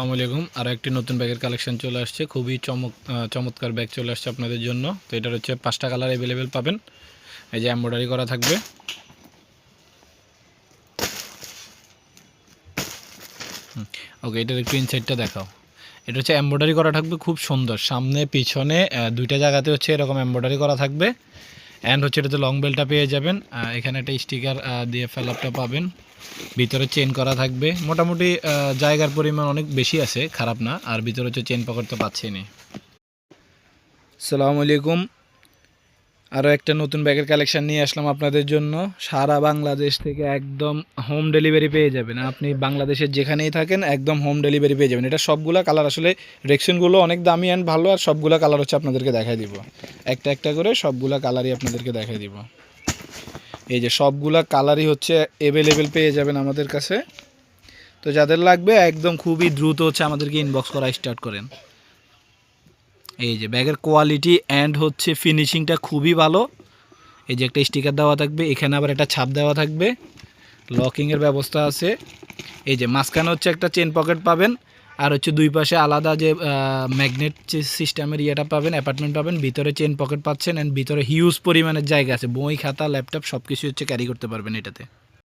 আসসালামু আলাইকুম। আরও একটি নতুন ব্যাগের কালেকশন চলে আসছে। খুবই চমক চমৎকার ব্যাগ চলে আসছে আপনাদের জন্য। তো এটার হচ্ছে পাঁচটা কালার অ্যাভেলেবেল পাবেন। এই যে এমব্রয়ডারি করা থাকবে। ওকে এটার একটু ইনসাইডটা দেখাও। এটা হচ্ছে এমব্রয়ডারি করা থাকবে, খুব সুন্দর। সামনে, পিছনে দুইটা জায়গাতে হচ্ছে এরকম এমব্রয়ডারি করা থাকবে। অ্যান্ড হচ্ছে এটাতে লং বেলটা পেয়ে যাবেন। এখানে একটা স্টিকার দিয়ে ফেলাপটা পাবেন। ভিতরে চেন করা থাকবে। মোটামুটি জায়গার পরিমাণ অনেক বেশি আছে, খারাপ না। আর ভিতরে হচ্ছে চেন পকেট তো পাচ্ছেনি সালামু আলাইকুম। আরও একটা নতুন ব্যাগের কালেকশান নিয়ে আসলাম আপনাদের জন্য। সারা বাংলাদেশ থেকে একদম হোম ডেলিভারি পেয়ে যাবেন। আপনি বাংলাদেশের যেখানেই থাকেন, একদম হোম ডেলিভারি পেয়ে যাবেন। এটা সবগুলো কালার আসলে রেকশনগুলো অনেক দামি অ্যান্ড ভালো, আর সবগুলো কালার হচ্ছে আপনাদেরকে দেখাই দিব। একটা একটা করে সবগুলা কালারই আপনাদেরকে দেখাই দিব। এই যে সবগুলা কালারই হচ্ছে অ্যাভেলেবেল পেয়ে যাবেন আমাদের কাছে। তো যাদের লাগবে, একদম খুবই দ্রুত হচ্ছে আমাদেরকে ইনবক্স করা স্টার্ট করেন। এই যে ব্যাগের কোয়ালিটি অ্যান্ড হচ্ছে ফিনিশিংটা খুবই ভালো। এই যে একটা স্টিকার দেওয়া থাকবে, এখানে আবার একটা ছাপ দেওয়া থাকবে। লকিংয়ের ব্যবস্থা আছে। এই যে মাঝখানে হচ্ছে একটা চেন পকেট পাবেন, আর হচ্ছে দুই পাশে আলাদা যে ম্যাগনেট সিস্টেমের ইয়েটা পাবেন অ্যাপার্টমেন্ট পাবেন, ভিতরে চেন পকেট পাচ্ছেন অ্যান্ড ভিতরে হিউজ পরিমাণের জায়গা আছে। বই, খাতা ল্যাপটপ সব কিছু হচ্ছে ক্যারি করতে পারবেন এটাতে।